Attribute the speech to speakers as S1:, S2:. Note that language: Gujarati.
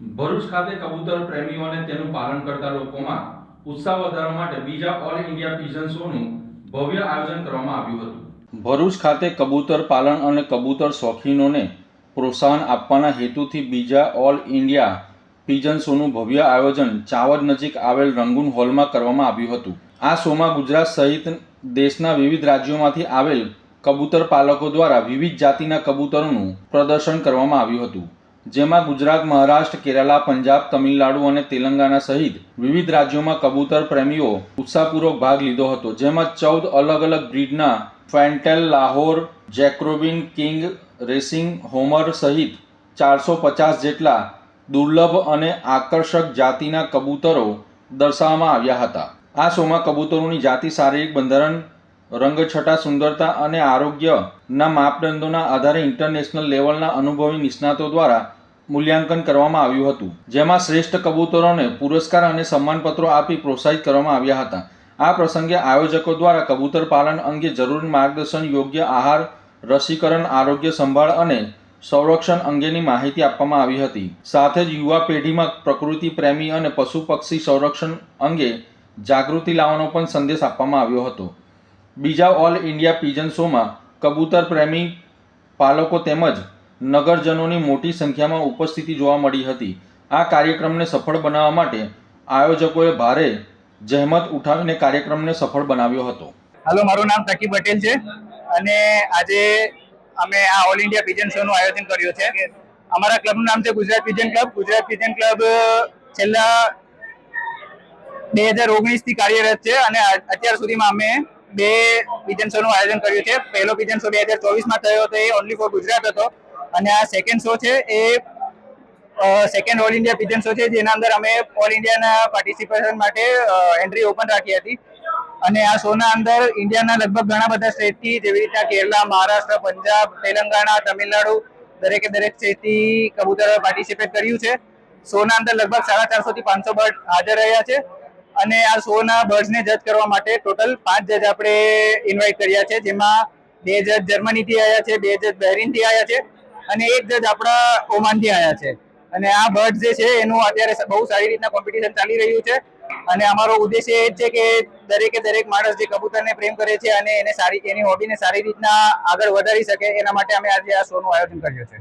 S1: ભરૂચ ખાતે કબૂતર પ્રેમીઓને તેનું પાલન કરતા લોકોમાં ઉત્સાહ વધારવા માટે બીજા ઓલ ઇન્ડિયા પિજન શોનું ભવ્ય આયોજન કરવામાં આવ્યું હતું. ભરૂચ ખાતે કબૂતર પાલન અને કબૂતર શોખીનોને પ્રોત્સાહન આપવાના હેતુથી બીજા ઓલ ઇન્ડિયા પિજન શોનું ભવ્ય આયોજન ચાવડ નજીક આવેલ રંગૂન હોલમાં કરવામાં આવ્યું હતું. આ શોમાં ગુજરાત સહિત દેશના વિવિધ રાજ્યોમાંથી આવેલ કબૂતર પાલકો દ્વારા વિવિધ જાતિના કબૂતરોનું પ્રદર્શન કરવામાં આવ્યું હતું. જેમાં ગુજરાત, મહારાષ્ટ્ર, કેરાલા, પંજાબ, તમિલનાડુ અને તેલંગાણા સહિત વિવિધ રાજ્યોમાં કબૂતર પ્રેમીઓ ઉત્સાહપૂર્વક ભાગ લીધો હતો. જેમાં ચૌદ અલગ અલગ બ્રીડના fantail, Lahore, jacobin, king racing, homer સહિત ચારસો પચાસ જેટલા દુર્લભ અને આકર્ષક જાતિના કબૂતરો દર્શાવવામાં આવ્યા હતા. આ શોમાં કબૂતરોની જાતિ, શારીરિક બંધારણ રંગછટા, સુંદરતા અને આરોગ્યના માપદંડોના આધારે ઇન્ટરનેશનલ લેવલના અનુભવી નિષ્ણાતો દ્વારા મૂલ્યાંકન કરવામાં આવ્યું હતું, જેમાં શ્રેષ્ઠ કબૂતરોને પુરસ્કાર અને સન્માનપત્રો આપી પ્રોત્સાહિત કરવામાં આવ્યા હતા. આ પ્રસંગે આયોજકો દ્વારા કબૂતર પાલન અંગે જરૂરી માર્ગદર્શન, યોગ્ય આહાર, રસીકરણ, આરોગ્ય સંભાળ અને સંરક્ષણ અંગેની માહિતી આપવામાં આવી હતી. સાથે જ યુવા પેઢીમાં પ્રકૃતિ પ્રેમી અને પશુ પક્ષી સંરક્ષણ અંગે જાગૃતિ લાવવાનો પણ સંદેશ આપવામાં આવ્યો હતો. બીજા ઓલ ઇન્ડિયા પિજન શોમાં કબૂતર પ્રેમી પાલકો તેમજ નગરજનોની મોટી સંખ્યામાં ઉપસ્થિતિ જોવા મળી હતી. આ કાર્યક્રમને સફળ બનાવવા માટે આયોજકોએ ભારે જહેમત ઉઠાવીને કાર્યક્રમને સફળ બનાવ્યો હતો.
S2: હાલો, મારું નામ તકી પટેલ છે અને આજે અમે આ ઓલ ઇન્ડિયા પિજન શો નું આયોજન કર્યું છે. અમારા ક્લબનું નામ છે Gujarat pigeon club Gujarat pigeon club છેલ્લા બે હજાર ઓગણીસથી કાર્યરત છે અને અત્યાર સુધીમાં અમે બે પિજન શોનું આયોજન કર્યું છે. પહેલો પિજન શો બે હજાર ચોવીસમાં થયો હતો, એ ઓનલી ફોર ગુજરાત હતો. અને આ સેકન્ડ શો છે, એ second all India pigeon show છે, જેના અંદર અમે ઓલ ઇન્ડિયાના પાર્ટિસિપેશન માટે એન્ટ્રી ઓપન રાખી હતી. અને આ શોના અંદર ઇન્ડિયાના લગભગ ઘણા બધા સ્ટેટથી જેવી રીતના કેરલા, મહારાષ્ટ્ર, પંજાબ, તેલંગાણા, તમિલનાડુ, દરેકે દરેક સ્ટેટથી કબૂતરોએ પાર્ટિસિપેટ કર્યું છે. શોના અંદર લગભગ સાડા ચારસો થી પાંચસો બર્ડ હાજર રહ્યા છે. અને આ શોના બર્ડ્સને જજ કરવા માટે ટોટલ પાંચ જજ આપણે ઇન્વાઇટ કર્યા છે, જેમાં બે જજ જર્મનીથી આવ્યા છે, બે જજ બહેરીનથી આવ્યા છે અને એક જજ આપણા ઓમાનથી આવ્યા છે. અને આ બર્ડ જે છે, એનું અત્યારે બહુ સારી રીતના કોમ્પિટિશન ચાલી રહ્યું છે અને અમારો ઉદ્દેશ્ય એ છે કે દરેકે દરેક માણસ જે કબૂતરને પ્રેમ કરે છે અને એને સારી, એની હોબીને સારી રીતના આગળ વધારી શકે, એના માટે અમે આજે આ શોનું આયોજન કર્યું છે.